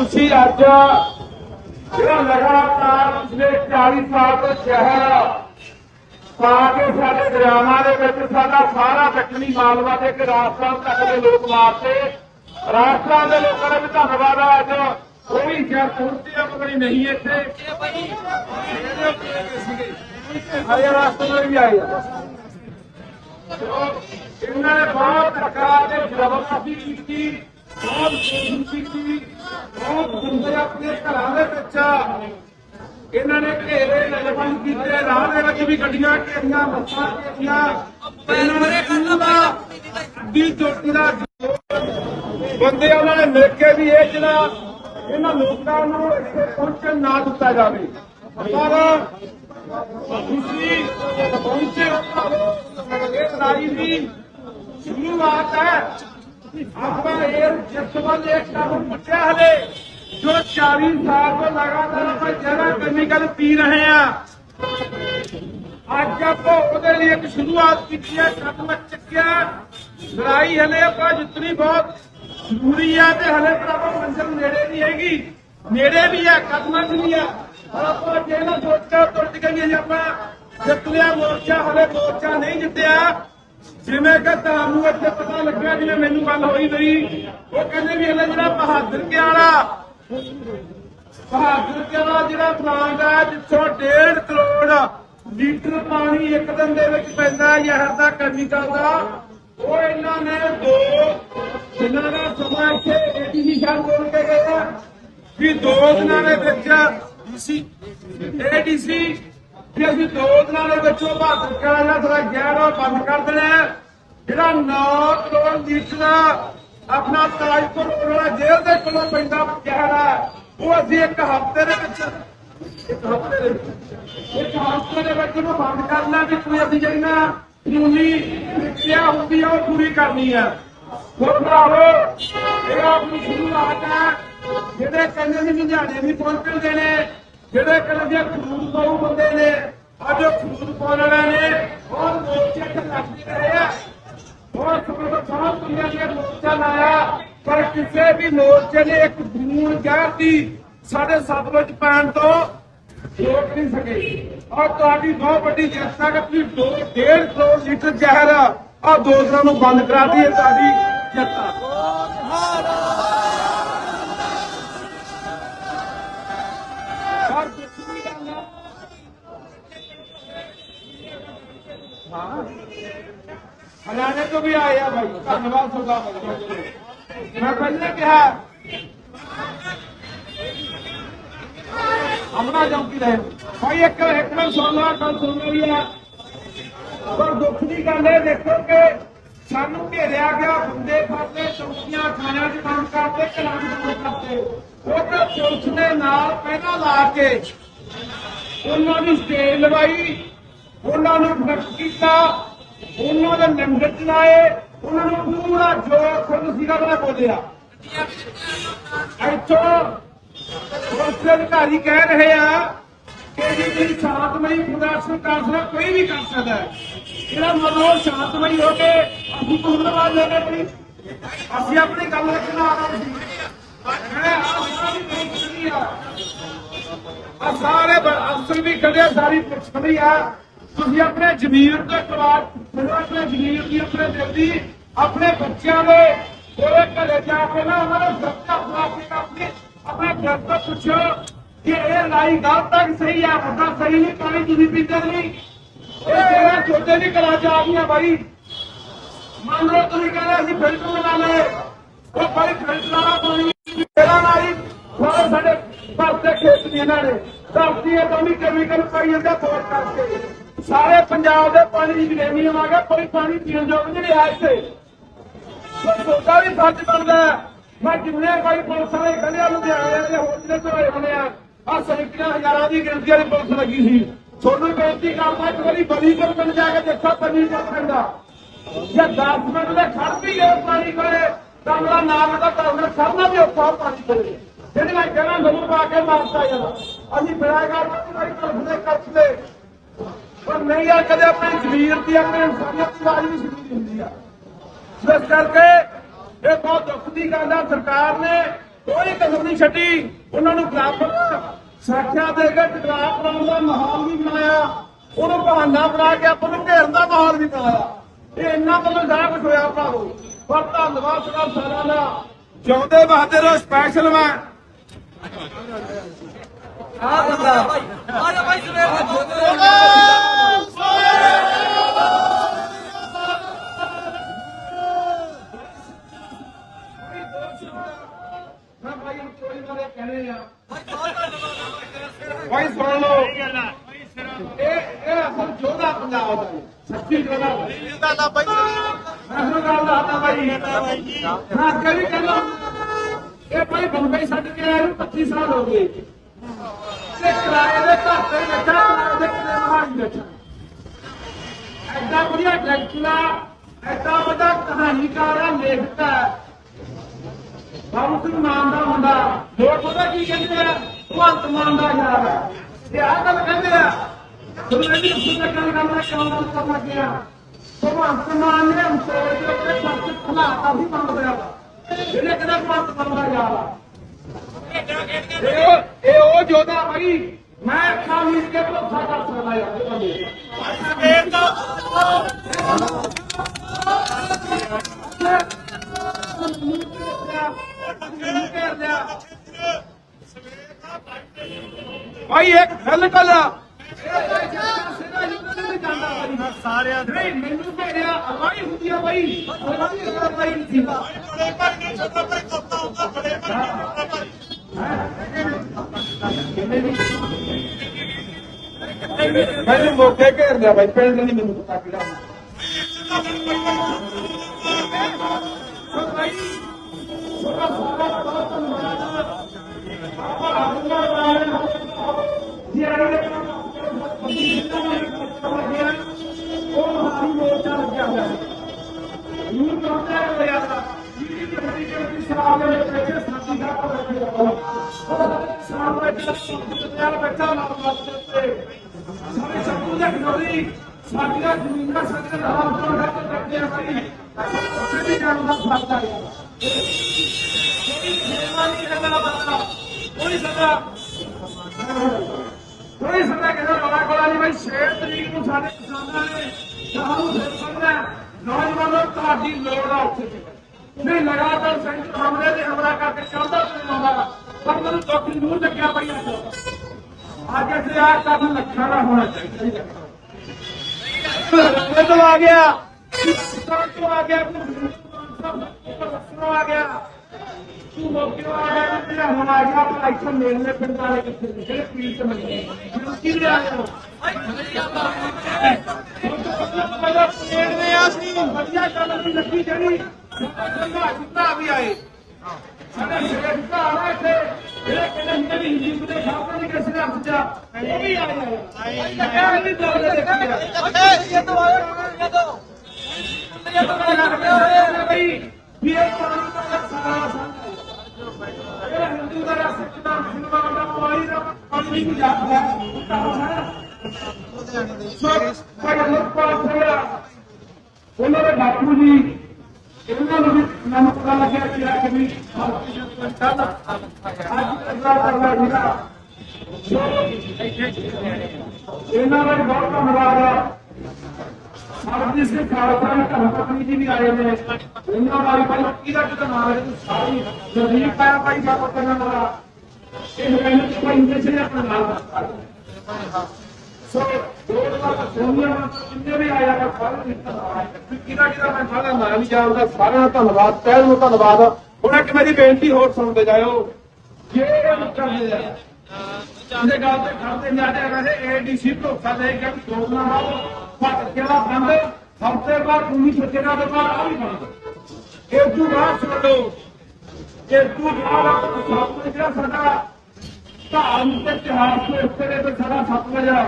ਤੁਸੀਂ ਅੱਜ ਜਿਹੜਾ ਲਗਾਤਾਰ ਪਿਛਲੇ 40 ਸਾਲ ਤੋਂ ਸ਼ਹਿਰ ਪਾ ਕੇ ਸਾਡੇ ਦਰਿਆਵਾਂ ਦੇ ਵਿੱਚ ਸਾਡਾ ਸਾਰਾ ਦੱਖਣੀ ਮਾਲਵਾ ਤੇ ਇੱਕ ਰਾਜਸਥਾਨ ਤੱਕ ਦੇ ਲੋਕ ਮਾਰਤੇ ਰਾਜਸਥਾਨ ਦੇ ਲੋਕਾਂ ਦਾ ਵੀ ਧੰਨਵਾਦ ਆ, ਅੱਜ ਕੋਈ ਜਰਸੂਰਤੀ ਆਪਣੀ ਨਹੀਂ ਇੱਥੇ। ਹਰੇ ਰਾਜਸਥਾਨ ਵੀ ਆਏ ਆ। ਇਹਨਾਂ ਨੇ ਬਹੁਤ ਪ੍ਰਕਾਰ ਦੇ ਜ਼ਬਰਦਸਤੀ ਕੀਤੀ। ਬਹੁਤ ਕੋਸ਼ਿਸ਼ ਕੀਤੀ ਬਹੁਤ ਬੰਦੇ ਆਪਣੇ ਘਰਾਂ ਦੇ ਵਿੱਚ। ਇਹਨਾਂ ਨੇ ਘੇਰੇ ਨਜ਼ਰਬੰਦ ਕੀਤੇ ਰਾਹ ਦੇ ਵਿੱਚ ਵੀ ਗੱਡੀਆਂ ਘੇਰੀਆਂ ਬੱਸਾਂ ਘੇਰੀਆਂ। ਇਹਨਾਂ ਨੇ ਪੂਰਾ ਦੀ ਚੋਟੀ ਦਾ ਬੰਦੇ ਉਹਨਾਂ ਨੇ ਮਿਲ ਕੇ ਵੀ ਇਹ ਜਿਹੜਾ ਇਹਨਾਂ ਲੋਕਾਂ ਨੂੰ ਇੱਥੇ ਪਹੁੰਚਣ ਨਾ ਦਿੱਤਾ ਜਾਵੇ। ਪਰ ਤੁਸੀਂ ਪਹੁੰਚੇ ਇਹ ਲੜਾਈ ਦੀ ਸ਼ੁਰੂਆਤ ਹੈ। ਆਪਾਂ ਇਹ ਜਿਸ ਵੱਲ ਇਹ ਕਦਮ ਹਲੇ, ਜੋ 40 ਸਾਲ ਤੋਂ ਲਗਾਤਾਰ ਆਪਾਂ ਜਰਾ ਕੈਮੀਕਲ ਪੀ ਰਹੇ ਆ ਅੱਜ ਆਪਾਂ ਉਹਦੇ ਲਈ ਇੱਕ ਸ਼ੁਰੂਆਤ ਕੀਤੀ ਹੈ, ਕਦਮ ਚੱਕਿਆ। ਲੜਾਈ ਹਲੇ ਆਪਾਂ ਜਿੱਤਣੀ ਬਹੁਤ ਜ਼ਰੂਰੀ ਆ ਤੇ ਹਲੇ ਪਰ ਆਪਾਂ ਮੰਜ਼ਿਲ ਨੇੜੇ ਨਹੀਂ ਹੈਗੀ। ਨੇੜੇ ਵੀ ਆ, ਕਦਮਾਂ 'ਚ ਵੀ ਆ। ਪਰ ਆਪਾਂ ਜੇ ਨਾ ਸੋਚਿਆ ਟੁੱਟ ਗਈਏ ਜੇ ਆਪਾਂ ਜਿੱਤ ਲਿਆ, ਮੋਰਚਾ ਹਲੇ ਮੋਰਚਾ ਨਹੀਂ ਜਿੱਤਿਆ। ਜਿਵੇਂ ਕਿ ਤੁਹਾਨੂੰ ਇੱਥੇ ਪਤਾ ਲੱਗਿਆ ਜਿਵੇਂ ਮੈਨੂੰ ਗੱਲ ਹੋਈ ਮੇਰੀ, ਉਹ ਕਹਿੰਦੇ ਵੀ ਇਹਦਾ ਜਿਹੜਾ ਬਹਾਦਰ ਕੇ ਵਾਲਾ ਬਹਾਦਰ ਕੇ ਵਾਲਾ ਜਿਹੜਾ ਪਲਾਂਟ ਹੈ ਜਿੱਥੋਂ 1.5 ਕਰੋੜ ਲੀਟਰ ਪਾਣੀ ਇੱਕ ਦਿਨ ਦੇ ਵਿੱਚ ਪੈਂਦਾ ਜ਼ਹਿਰ ਦਾ ਕੈਮੀਕਲ ਦਾ। ਉਹ ਇਹਨਾਂ ਨੇ ਦੋ ਦਿਨਾਂ ਦਾ ਸਮਾਂ ਇੱਥੇ ਏਡੀਸੀ ਸਾਹਿਬ ਬੋਲ ਕੇ ਗਏ ਆ ਵੀ ਦੋ ਦਿਨਾਂ ਦੇ ਵਿੱਚ ਡੀਸੀ ਏਡੀਸੀ ਵੀ ਅਸੀਂ ਦੋ ਦਿਨਾਂ ਦੇ ਵਿੱਚ ਉਹ ਬਹਾਦਰ ਕੇ ਵਾਲਾ ਜਿਹੜਾ ਬੰਦ ਕਰ ਦੇਣਾ ਜਿਹੜਾ 9 ਕਰੋੜ ਲੀਟਰ ਆਪਣਾ ਤਾਜਪੁਰ ਵਾਲਾ ਜੇਲ੍ਹ ਦੇ ਕੋਲੋਂ ਪੈਂਦਾ ਜ਼ਹਿਰ ਹੈ। ਉਹ ਅਸੀਂ ਇੱਕ ਹਫ਼ਤੇ ਦੇ ਵਿੱਚ ਇੱਕ ਹਫ਼ਤੇ ਦੇ ਵਿੱਚ ਇੱਕ ਹਫ਼ਤੇ ਦੇ ਵਿੱਚ ਉਹਨੂੰ ਬੰਦ ਕਰਨਾ ਵੀ ਕੋਈ ਅਸੀਂ ਜਿਹੜੀ ਨਾ ਕਾਨੂੰਨੀ ਪ੍ਰਕਿਰਿਆ ਹੁੰਦੀ ਹੈ ਉਹ ਪੂਰੀ ਕਰਨੀ ਆ। ਹੋਰ ਭਰਾਵੋ, ਇਹ ਆਪਣੀ ਸ਼ੁਰੂਆਤ ਹੈ। ਜਿਹੜੇ ਕਹਿੰਦੇ ਸੀ ਲੁਧਿਆਣੇ ਵੀ ਪਹੁੰਚਦੇ ਨੇ ਜਿਹੜੇ ਕਹਿੰਦੇ ਆ ਪਾਉ ਬੰਦੇ ਨੇ ਅੱਜ ਉਹ ਪਾਉਣ ਵਾਲਿਆਂ ਨੇ ਬਹੁਤ ਮੋਰਚੇ ਤੇ ਲੱਗਦੇ ਰਹੇ ਆ। ਬਹੁਤ ਸਮੇਂ ਤੋਂ ਬਹੁਤ ਦੁਨੀਆ ਨੇ ਮੋਰਚਾ ਲਾਇਆ ਪਰ ਕਿਸੇ ਵੀ ਮੋਰਚੇ ਨੇ ਇੱਕ ਬੂੰਦ ਜ਼ਹਿਰ ਦੀ ਸਾਡੇ ਸਤਲੁਜ ਪੈਣ ਤੋਂ ਰੋਕ ਨਹੀਂ ਸਕੇ। ਔਰ ਤੁਹਾਡੀ ਬਹੁਤ ਵੱਡੀ ਜਿੱਤ ਹੈ ਕਿ ਤੁਸੀਂ ਦੋ ਡੇਢ ਕਰੋੜ ਲੀਟਰ ਜ਼ਹਿਰ ਆ। ਦੋਸਤਾਂ ਨੂੰ ਬੰਦ ਕਰਾ ਦਿੱਤੀ ਇਹ ਤੁਹਾਡੀ ਜਿੱਤ ਆ ਹਾਂ। ਹਰਿਆਣੇ ਤੋਂ ਵੀ ਆਏ ਆ ਭਾਈ ਧੰਨਵਾਦ ਸਰਦਾਰ ਮੈਂ ਪਹਿਲਾਂ ਕਿਹਾ ਹਮਣਾ ਚੌਕੀ ਰਹੇ ਭਾਈ ਇੱਕ ਇੱਕ ਮਿੰਟ ਸੁਣ ਲਾ, ਗੱਲ ਸੁਣ ਰਹੀ ਆ। ਪਰ ਦੁੱਖ ਦੀ ਗੱਲ ਹੈ ਦੇਖੋ ਕਿ ਸਾਨੂੰ ਘੇਰਿਆ ਗਿਆ ਬੰਦੇ ਫੜਦੇ ਚੌਕੀਆਂ ਖਾਣਿਆਂ 'ਚ ਕੰਮ ਕਰਦੇ ਘਰਾਂ 'ਚ ਕੰਮ ਕਰਦੇ। ਉਹਨਾਂ ਪੁਲਿਸ ਨੇ ਨਾਲ ਪਹਿਲਾਂ ਲਾ ਕੇ ਉਹਨਾਂ ਦੀ ਸਟੇਜ ਲਵਾਈ। ਉਹਨਾਂ ਨੂੰ ਫ਼ਰਕ ਕੀਤਾ, ਉਹਨਾਂ ਦੇ ਨੰਬਰ ਚਲਾਏ, ਉਹਨਾਂ ਨੂੰ ਪੂਰਾ ਜੋ ਖੁਦ ਸੀਗਾ ਬਣਾ ਬੋਲਿਆ। ਇੱਥੋਂ ਪੁਲਿਸ ਅਧਿਕਾਰੀ ਕਹਿ ਰਹੇ ਆ ਕਿ ਜੀ ਜਿਹੜੀ ਸ਼ਾਂਤਮਈ ਪ੍ਰਦਰਸ਼ਨ ਕਰ ਸਕਦਾ, ਕੋਈ ਵੀ ਕਰ ਸਕਦਾ ਹੈ। ਇਹਦਾ ਮਤਲਬ ਸ਼ਾਂਤਮਈ ਹੋ ਕੇ ਅਸੀਂ ਧੰਨਵਾਦ ਲੈ ਕੇ ਪਈ ਅਸੀਂ ਆਪਣੀ ਗੱਲ ਰੱਖਣਾ ਆ ਸੀ। ਮੈਂ ਆਹ ਸਾਰੀ ਬੇਇੱਜ਼ਤੀ ਆ। ਆ ਸਾਰੇ ਅਫਸਰ ਵੀ ਖੜੇ ਸਾਰੀ ਪੁਲਿਸ ਖੜੀ ਆ। ਤੁਸੀਂ ਆਪਣੇ ਜ਼ਮੀਰ ਤੋਂ ਕਵਾਰ ਮੈਨੂੰ ਆਪਣੇ ਜ਼ਮੀਰ ਦੀ, ਆਪਣੇ ਦਿਲ ਦੀ, ਆਪਣੇ ਬੱਚਿਆਂ ਦੇ ਉਹਦੇ ਘਰੇ ਜਾ ਕੇ ਨਾ ਉਹਨਾਂ ਨੂੰ ਸੱਚਾ ਖੁਲਾਸੇ ਆਪਣੇ ਆਪਣੇ ਘਰ ਤੋਂ ਪੁੱਛੋ ਕਿ ਇਹ ਲੜਾਈ ਗਲਤ ਹੈ ਸਹੀ ਆ ਮੁੱਦਾ ਸਹੀ ਨਹੀਂ, ਪਾਣੀ ਤੁਸੀਂ ਪੀਂਦੇ ਨਹੀਂ। ਇਹ ਤੇਰਾ ਛੋਟੇ ਦੀ ਕਲਾ ਚ ਆ ਗਈਆਂ ਬਾਈ। ਮੰਨ ਲਓ ਤੁਸੀਂ ਕਹਿੰਦੇ ਅਸੀਂ ਫਿਲਟਰ ਲਗਾ ਲਏ। ਉਹ ਬਾਈ ਫਿਲਟਰ ਵਾਲਾ ਪਾਣੀ ਤੇਰਾ ਨਾਲੀ ਸਾਰੇ ਸਾਡੇ ਭਰਤੇ ਖੇਤ ਦੀ ਇਹਨਾਂ ਨੇ। ਧਰਤੀ ਇਹ ਦੋਨੀ ਕੈਮੀਕਲ ਪਾਈ ਜਾਂਦਾ ਬੋਰ ਕਰਕੇ। ਸਾਰੇ ਪੰਜਾਬ ਦੇ ਪਾਣੀ ਦੀ ਗਰੇਮੀਅਮ ਆ ਕੋਈ ਪਾਣੀ ਪੀਣ ਯੋਗ ਨਹੀਂ ਰਿਹਾ ਇੱਥੇ। ਪਰ ਤੁਹਾਡਾ ਵੀ ਫਰਜ਼ ਬਣਦਾ ਮੈਂ ਜਿੰਨੇ ਕੋਈ ਪੁਲਿਸ ਵਾਲੇ ਕਹਿੰਦੇ ਲੁਧਿਆਣੇ ਦੇ ਹੋਰ ਜਿਹੜੇ ਤੋਂ ਹੋਣੇ ਆ ਆ ਸੈਂਕੜਿਆਂ ਹਜ਼ਾਰਾਂ ਦੀ ਗਿਣਤੀ ਵਾਲੀ ਪੁਲਿਸ ਲੱਗੀ ਸੀ। ਤੁਹਾਨੂੰ ਬੇਨਤੀ ਕਰਦਾ, ਇੱਕ ਵਾਰੀ ਬਲੀ ਪਿੰਡ ਜਾ ਕੇ ਦੇਖੋ ਪੰਨੀ ਕਰ ਪੈਂਦਾ ਜੇ 10 ਮਿੰਟ ਦੇ ਖੜ ਵੀ ਗਏ ਪਾਣੀ ਕੋਲੇ, ਤਾਂ ਮੇਰਾ ਨਾਮ ਦਾ ਕਰਨਾ ਖੜਨਾ ਵੀ ਔਖਾ ਪਾਣੀ ਕੋਲੇ। ਜਿਹੜੀ ਮੈਂ ਕਹਿਣਾ ਨੰਬਰ ਪਾ ਕੇ ਮਾਰਦਾ ਯਾਰ। ਅਸੀਂ ਬਿਰਾਗਾ ਦੀ ਵਾਰੀ ਕਰਦੇ ਕਰਦੇ ਪਰ ਨਹੀਂ ਯਾਰ ਕਦੇ ਆਪਣੀ ਜ਼ਮੀਰ ਦੀ, ਆਪਣੀ ਇਨਸਾਨੀਅਤ ਦੀ ਆਵਾਜ਼ ਵੀ ਸੁਣੀ ਹੁੰਦੀ ਆ। ਇਸ ਕਰਕੇ ਇਹ ਬਹੁਤ ਦੁੱਖ ਦੀ ਗੱਲ ਆ। ਸਰਕਾਰ ਨੇ ਕੋਈ ਕਸਰ ਨਹੀਂ ਛੱਡੀ। ਉਹਨਾਂ ਨੂੰ ਬਰਾਬਰ ਸਾਖਿਆ ਦੇ ਕੇ ਟਕਰਾਅ ਕਰਾਉਣ ਦਾ ਮਾਹੌਲ ਵੀ ਬਣਾਇਆ। ਉਹਨੂੰ ਬਹਾਨਾ ਬਣਾ ਕੇ ਆਪਾਂ ਨੂੰ ਘੇਰਨ ਦਾ ਮਾਹੌਲ ਵੀ ਬਣਾਇਆ। ਇਹ ਇੰਨਾ ਵੱਲੋਂ ਸਾਰਾ ਕੁਝ ਹੋਇਆ ਭਾਵੋ ਪਰ ਧੰਨਵਾਦ ਸਦਾ ਸਾਰਿਆਂ ਦਾ। ਜਿਉਂਦੇ ਬਹਾਦਰ ਸਪੈਸ਼ਲ ਮੈਂ ਆ ਬੰਦਾ ਆ ਜਾ ਭਾਈ ਸਵੇਰ ਦੇ ਜੋਤੇ ਮੈਂ ਭਾਈ ਨੂੰ ਚੋਰੀ ਬਾਰੇ ਕਹਿਣੇ ਆ ਭਾਈ ਸੁਣ ਲਓ ਇਹ ਇਹ ਅਸਲ ਜੋਧਾ ਪੰਜਾਬ ਦਾ ਹੈ। ਸੱਚੀ ਜੋਧਾ ਦਾ ਦਾ ਭਾਈ ਮੈਂ ਤੁਹਾਨੂੰ ਗੱਲ ਦੱਸਦਾ ਭਾਈ ਹਾਂ ਅੱਗੇ ਵੀ ਕਹਿੰਦਾ ਇਹ ਭਾਈ ਬੰਬਈ ਛੱਡ ਕੇ ਆਏ ਨੂੰ 25 ਸਾਲ ਹੋ ਗਏ। ਤੇ ਕਿਰਾਏ ਦੇ ਘਰ ਤੇ ਬੈਠਾ ਕਿਰਾਏ ਦੇ ਕਿਤੇ ਮਹਾਨ ਬੈਠਾ। ਐਡਾ ਵਧੀਆ ਡਾਇਰੈਕਟਰ ਐਡਾ ਵੱਡਾ ਕਹਾਣੀਕਾਰ ਆ, ਲੇਖਕ ਬਾਬੂ ਸਿੰਘ ਮਾਨ ਦਾ ਹੁੰਦਾ ਲੋਕ ਪਤਾ ਕੀ ਕਹਿੰਦੇ ਆ? ਭਗਵੰਤ ਮਾਨ ਦਾ ਯਾਰ ਆ। ਇਹ ਆ ਗੱਲ ਕਹਿੰਦੇ ਆ ਤੁਹਾਨੂੰ ਇਹ ਵੀ ਗੱਲ ਕਰਨਾ ਕਿਉਂ ਗੱਲ ਕਰਨ ਲੱਗਿਆ, ਭਗਵੰਤ ਮਾਨ ਨੇ ਅੰਤੋੜ ਦੇ ਉੱਤੇ ਸੱਚ ਖਲਾਤਾ ਵੀ ਮੰਗਦੇ ਆ ਜਿਹੜੇ ਕਹਿੰਦੇ ਭਗਵੰਤ ਮਾਨ ਦਾ ਯਾਰ ਆ ਇਹ ਉਹ ਇਹ ਉਹ ਜੋਧਾ ਭਾਈ ਮੈਂ ਅੱਖਾਂ ਮੀਟ ਕੇ ਭਰੋਸਾ ਕਰ ਸਕਦਾ ਯਾਰ ਇਹ ਬੰਦੇ ਭਾਈ ਇੱਕ ਗੱਲ ਕਰ ਸਾਰਿਆਂ ਦੇ ਨਹੀਂ ਮੈਨੂੰ ਭੇੜਿਆ ਅਗਾਈ ਹੁੰਦੀ ਆ ਭਾਈ ਅਗਾਈ ਭਾਈ ਨਹੀਂ ਸੀ ਮੈਨੂੰ ਮੌਕੇ ਘੇਰ ਲਿਆ ਭਾਈ ਪਿੰਡ ਨਹੀਂ ਮੈਨੂੰ ਪਤਾ ਕਿਹੜਾ ਭਾਈ ਛੋਟਾ ਛੋਟਾ ਬਹੁਤ ਧੰਨਵਾਦ ਆਪਾਂ ਆਪਣਾ ਨਾਮ ਜੀ ਆਏ ਨੇ ਉਹ ਕਿਸਾਨਾਂ ਨੇ ਸਾਨੂੰ ਫਿਰ ਸਮਝਣਾ ਨੌਜਵਾਨੋ ਤੁਹਾਡੀ ਲੋੜ ਆ ਉੱਥੇ ਨਹੀਂ ਲਗਾਤਾਰ ਸੈਂਟਰ ਹਮਲੇ ਤੇ ਹਮਲਾ ਕਰਕੇ ਚੜਦਾ ਤੇ ਪਰ ਮੈਨੂੰ ਦੁੱਖ ਜ਼ਰੂਰ ਲੱਗਿਆ ਭਾਈ ਅੱਜ। ਅੱਜ ਆ ਕਰਨ ਲੱਖਾਂ ਦਾ ਹੋਣਾ ਚਾਹੀਦਾ। ਇਹ ਆ ਗਿਆ। ਸਭ ਆ ਗਿਆ। ਤੋਂ ਆ ਗਿਆ। ਤੂੰ ਮੌਕੇ ਆ ਗਿਆ। ਤੇ ਹੁਣ ਆ ਗਿਆ ਪਰ ਇੱਥੇ ਮੇਲੇ ਪਿੰਡ ਵਾਲੇ ਕਿੱਥੇ ਜਿਹੜੇ ਪੀਰ ਤੇ ਮੰਨੇ ਕੀ ਲਿਆ ਪਲੇਟ ਵਧੀਆ ਗੱਲ ਨਹੀਂ ਲੱਗੀ ਜਿਹੜੀ। ਚੰਗਾ ਜਿੱਤਾ ਵੀ ਆਏ ਸਾਡੇ ਸ਼ੇਖ ਘਰ ਆ ਇੱਥੇ ਜਿਹੜੇ ਕਹਿੰਦੇ ਹੁੰਦੇ ਵੀ ਹਿੰਦੂ ਦੇ ਖਾਪੇ ਨਹੀਂ ਕਿਸੇ ਦੇ ਹੱਥ ਚ ਉਹ ਵੀ ਆਏ ਆਏ ਲੱਗਿਆ ਨਹੀਂ ਦੋਲੇ ਦੇਖੀ ਇਹ ਤੋਂ ਆਏ ਇਹ ਤੋਂ ਇਹ ਤੋਂ ਬਈ ਵੀ ਇਹ ਪਾਣੀ ਦਾ ਸਾਰਾ ਸੰਗ ਇਹ ਹਿੰਦੂ ਦਾ ਸਿੱਖ ਦਾ ਮੁਸਲਮਾਨ ਦਾ ਕੋਈ ਦਾ ਪਾਣੀ ਨਹੀਂ ਜਾਂਦਾ ਸੋ ਸਾਡੇ ਲੋਕ ਪਾਸ ਹੋਇਆ ਉਹਨਾਂ ਦੇ ਬਾਪੂ ਜੀ ਇਹਨਾਂ ਦਾ ਵੀ ਬਹੁਤ ਧੰਨਵਾਦ ਆ। ਸਰਬਜੀਤ ਸਿੰਘ ਖਾਲਸਾ ਨੇ ਧਰਮ ਪਤਨੀ ਜੀ ਵੀ ਆਏ ਨੇ। ਇਹਨਾਂ ਵਾਲੀ ਭਾਈ ਕਿਹਦਾ ਕਿਹਦਾ ਨਾਮ ਹੈ ਤੁਸੀਂ ਸਾਰੀ ਜਦੀਦ ਆਇਆ ਭਾਈ ਬਾਬਾ ਕਰਨ ਵਾਲਾ ਇਹ ਮੈਨੂੰ ਕੋਈ ਭਾਈ ਇੰਗਲਿਸ਼ ਨੇ ਆਪਣਾ ਨਾਮ ਦੱਸਦਾ। ਸੋ ਦੋ ਵਾਰ ਸੋਨੀਆ ਮਾਂ ਵੀ ਆਇਆ ਮੈਂ ਸਾਰੇ ਨੂੰ ਕਿਹਦਾ ਕਿਹਦਾ ਮੈਂ ਸਾਰਾ ਨਾਮ ਨਹੀਂ ਜਾਣਦਾ, ਸਾਰਿਆਂ ਦਾ ਧੰਨਵਾਦ, ਪਹਿਲ ਨੂੰ ਧੰਨਵਾਦ। ਹੁਣ ਇੱਕ ਮੇਰੀ ਬੇਨਤੀ ਹੋਰ ਸੁਣਦੇ ਜਾਇਓ। ਜੇ ਕਰਦੇ ਆ ਇਹਦੇ ਗੱਲ ਤੇ ਖੜਦੇ ਜਾਂਦੇ ਰਹੇ ਏਡੀਸੀ ਭਰੋਸਾ ਦੇ ਕੇ ਵੀ ਦੋ ਦਿਨਾਂ ਕਿਹੜਾ ਬੰਦ, ਹਫ਼ਤੇ ਬਾਅਦ 19 ਸੱਜਣਾ ਦੇ ਬਾਅਦ ਆ ਵੀ ਬੰਦ। ਇਹ ਤੋਂ ਬਾਅਦ ਸੁਣ ਲਓ। ਇਹ ਤੋਂ ਬਾਅਦ ਸਭ ਜਿਹੜਾ ਸਾਡਾ। ਧਾਰਮਿਕ ਇਤਿਹਾਸ ਦੇ ਉੱਤੇ ਸਾਡਾ ਸੱਤ ਵਜਾ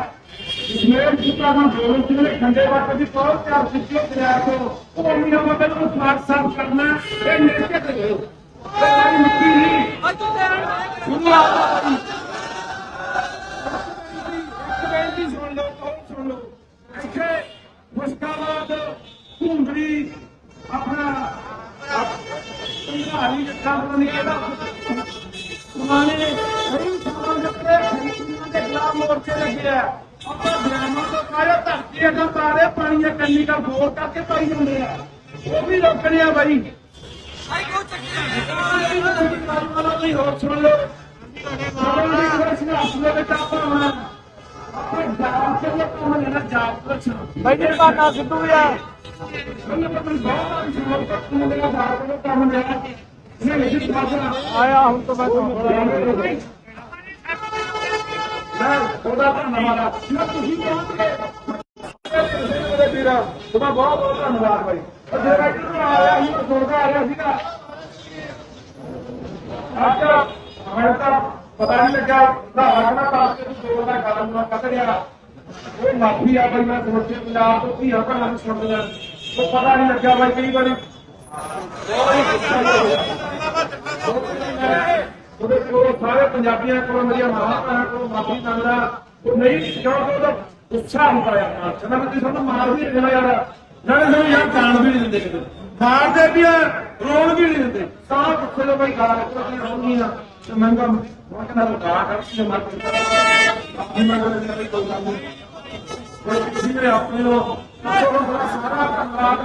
ਮੇਰ ਚੁੱਕਾ ਨੂੰ ਬੋਲ ਜਿਹੜੇ ਖੰਡੇ ਵਾਟ ਦੀ ਬਹੁਤ ਚਾਰ ਸਿੱਧੀ ਦਰਿਆ ਤੋਂ, ਉਹ ਮੀਰਾ ਮਦਦ ਨੂੰ ਸਾਫ਼ ਸਾਫ਼ ਕਰਨਾ ਇਹ ਨਿਸ਼ਚਿਤ ਹੈ। ਤੇ ਸਾਰੀ ਮਿੱਟੀ ਨਹੀਂ। ਅੱਜ ਤੇ ਆਣ ਸੁਣਿਆ ਭਾਈ। ਇੱਕ ਬੇਨਤੀ ਸੁਣ ਲਓ ਕਹੋ ਸੁਣ ਲਓ? ਇੱਥੇ ਮੁਸਕਾਬਾਦ ਘੁੰਗਰੀ ਆਪਣਾ ਪੰਘਾਲੀ ਜੱਟਾਂ ਅੱਗਾ ਪਾ ਰਹੇ ਪਾਣੀ ਦੇ ਕੰਨੀ ਦਾ ਬੋਰ ਕਰਕੇ ਪਾਈ ਜਾਂਦੇ ਆ। ਉਹ ਵੀ ਰੋਕਣੇ ਆ ਬਾਈ। ਆਈ ਕਿਉਂ ਚੱਕੀ ਹੋਰ ਸੁਣ ਲਓ ਦੀ ਕੇ ਬਾਈ ਜੀ ਬਾਨਾ ਸਿੱਧੂ ਵੀ ਆ। ਕਰ ਦਾ ਕੇ ਆਇਆ ਹੁਣ ਤੋਂ ਬਾਅਦ ਮੈਂ ਉਹਦਾ ਧੰਨਵਾਦ ਆ ਜਿਹੜਾ ਤੁਸੀਂ ਮੇਰੇ ਵੀਰਾ, ਤੁਹਾਡਾ ਬਹੁਤ ਬਹੁਤ ਧੰਨਵਾਦ ਬਾਈ ਉਹ ਜਿਹੜਾ ਇੱਧਰ ਸੀ ਬਜ਼ੁਰਗ ਆ ਰਿਹਾ ਸੀਗਾ। ਅੱਛਾ ਮੈਂ ਤਾਂ ਪਤਾ ਨਹੀਂ ਲੱਗਾ ਨਾ ਹੱਕਣਾ ਪਾਸ ਕੇ ਤੂੰ ਦਾ ਗੱਲ ਨਾ ਕੱਢ ਰਿਹਾ। ਉਹ ਮਾਫੀ ਆ ਬਈ ਮੈਂ ਸੋਚਿਆ ਪੰਜਾਬ ਤੋਂ ਧੀਆਂ ਹੱਕਣਾ ਨੂੰ ਸੁਣ ਲਿਆ ਉਹ ਪਤਾ ਨਹੀਂ ਲੱਗਾ ਬਾਈ ਕਈ ਵਾਰੀ। ਉਹਦੇ ਕੋਲ ਸਾਰੇ ਪੰਜਾਬੀਆਂ ਕੋਲ, ਮੇਰੀਆਂ ਮਾਂ ਭੈਣਾਂ ਕੋਲ ਮਾਫੀ ਮੰਗਦਾ। ਉਹ ਨਹੀਂ ਕਿਉਂਕਿ ਉਹਦਾ ਗੁੱਸਾ ਹੁੰਦਾ ਯਾਰ ਮਾਰ ਚੰਦਾ ਮੈਂ ਤੁਹਾਨੂੰ ਮਾਰ ਵੀ ਨਹੀਂ ਯਾਰ। ਨਾਲੇ ਸਾਨੂੰ ਯਾਰ ਜਾਣ ਵੀ ਨਹੀਂ ਦਿੰਦੇ ਕਿਤੇ। ਮਾਰਦੇ ਵੀ ਆ, ਰੋਣ ਵੀ ਨਹੀਂ ਦਿੰਦੇ। ਤਾਂ ਪੁੱਛੇ ਲੋ ਬਈ ਗਾਲ ਕੱਢੀ ਹੋਣੀ ਆ। ਤੇ ਮਹਿੰਗਾ ਮੈਂ ਕਹਿੰਦਾ ਲਗਾ ਕਰ ਮਾਰ ਕੇ ਆਪਣੀ ਮੈਂ ਕਹਿੰਦਾ ਕੋਈ ਗੱਲ ਨਹੀਂ। ਕੋਈ ਕਿਸੇ ਨੇ ਆਪਣੇ ਨੂੰ ਸਾਰਾ ਕੰਮਕਾਰ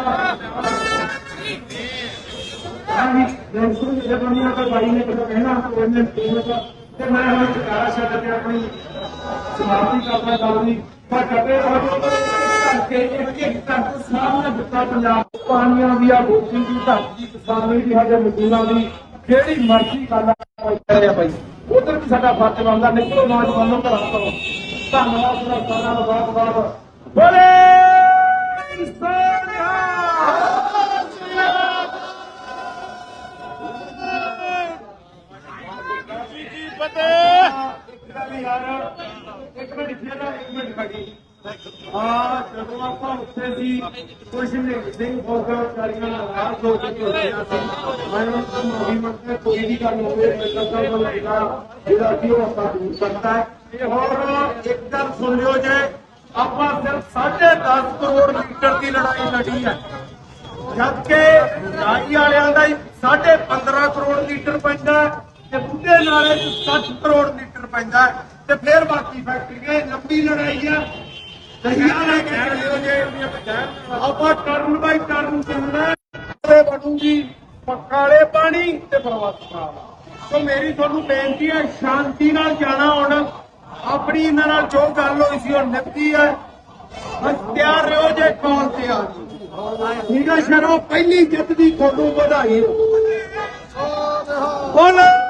ਹਾਂਜੀ ਦੋਸਤੋ ਜੇ ਦੁਨੀਆ ਦਾ ਬਾਈ ਨੇ ਕੁਝ ਕਹਿਣਾ ਉਹਨੇ ਤੇ ਮੈਂ ਹੁਣ ਚਕਾਰਾ ਛੱਡ ਕੇ ਆਪਣੀ ਸਮਾਪਤੀ ਕਰਦਾ ਗੱਲ ਦੀ। ਪਰ ਕਦੇ ਕਰਕੇ ਇੱਕ ਇੱਕ ਤੱਕ ਸਾਹਮਣੇ ਦਿੱਤਾ ਪੰਜਾਬ ਪਾਣੀਆਂ ਦੀ ਆ, ਬੋਟੀ ਦੀ, ਧਰਤੀ ਕਿਸਾਨੀ ਦੀ, ਸਾਡੇ ਮਜ਼ਦੂਰਾਂ ਦੀ, ਜਿਹੜੀ ਮਰਜ਼ੀ ਗੱਲ ਕਰਿਆ ਬਾਈ। ਉਧਰ ਵੀ ਸਾਡਾ ਫਰਜ਼ ਬਣਦਾ, ਨਿਕਲੋ ਨੌਜਵਾਨੋ ਘਰਾਂ ਤੋਂ ਧੰਨਵਾਦ ਸਰ ਸਾਰਿਆਂ ਬਹੁਤ ਬਹੁਤ ਬੋਲੇ! ਬਹੁਤ ਸਾਰੀਆਂ ਆਵਾਜ਼ ਹੋ ਕੇ ਸੀ ਮੈਂ ਉਹਨਾਂ ਤੋਂ ਮਾਫੀ ਮੰਗਦਾ ਕੋਈ ਵੀ ਗੱਲ ਹੋਵੇ ਮੇਰਾ ਤਾਂ ਲੱਗਦਾ ਜਿਹੜਾ ਕਿ ਉਹ ਆਪਾਂ ਦੂਰ ਕਰਦਾ ਹੈ ਹੋਰ ਇੱਕ ਗੱਲ ਸੁਣ ਲਿਓ ਜੇ ਆਪਾਂ ਸਿਰਫ 10.5 ਕਰੋੜ ਲੀਟਰ ਦੀ ਲੜਾਈ ਲੜੀ ਹੈ, ਜਦਕਿ ਰਾਈ ਵਾਲਿਆਂ ਦਾ ਹੀ 15.5 ਕਰੋੜ ਲੀਟਰ ਪੈਂਦਾ ਤੇ ਬੁੱਢੇ ਨਾਲੇ ਚ 60 ਕਰੋੜ ਲੀਟਰ ਪੈਂਦਾ ਤੇ ਫਿਰ ਬਾਕੀ ਫੈਕਟਰੀਆਂ ਲੰਬੀ ਲੜਾਈ ਆ। ਆਪਾਂ ਟਰਨ ਬਾਈ ਟਰਨ ਚੱਲਣਾ ਤੇ ਬਣੂਗੀ ਪੱਕਾਲੇ ਪਾਣੀ ਤੇ ਪ੍ਰਵਾਸੀ ਸੋ ਮੇਰੀ ਤੁਹਾਨੂੰ ਬੇਨਤੀ ਹੈ, ਸ਼ਾਂਤੀ ਨਾਲ ਜਾਣਾ ਹੁਣ। ਆਪਣੀ ਇਹਨਾਂ ਨਾਲ ਜੋ ਗੱਲ ਹੋਈ ਸੀ, ਉਹ ਨਿਪਟੀ ਹੈ। ਬਸ ਤਿਆਰ ਰਹੋ ਜੇ ਕਾਲ ਤੇ ਆ ਠੀਕ ਹੈ ਸ਼ਰੋ, ਪਹਿਲੀ ਜਿੱਤ ਦੀ ਤੁਹਾਨੂੰ ਵਧਾਈ। ਬੋਲੇ।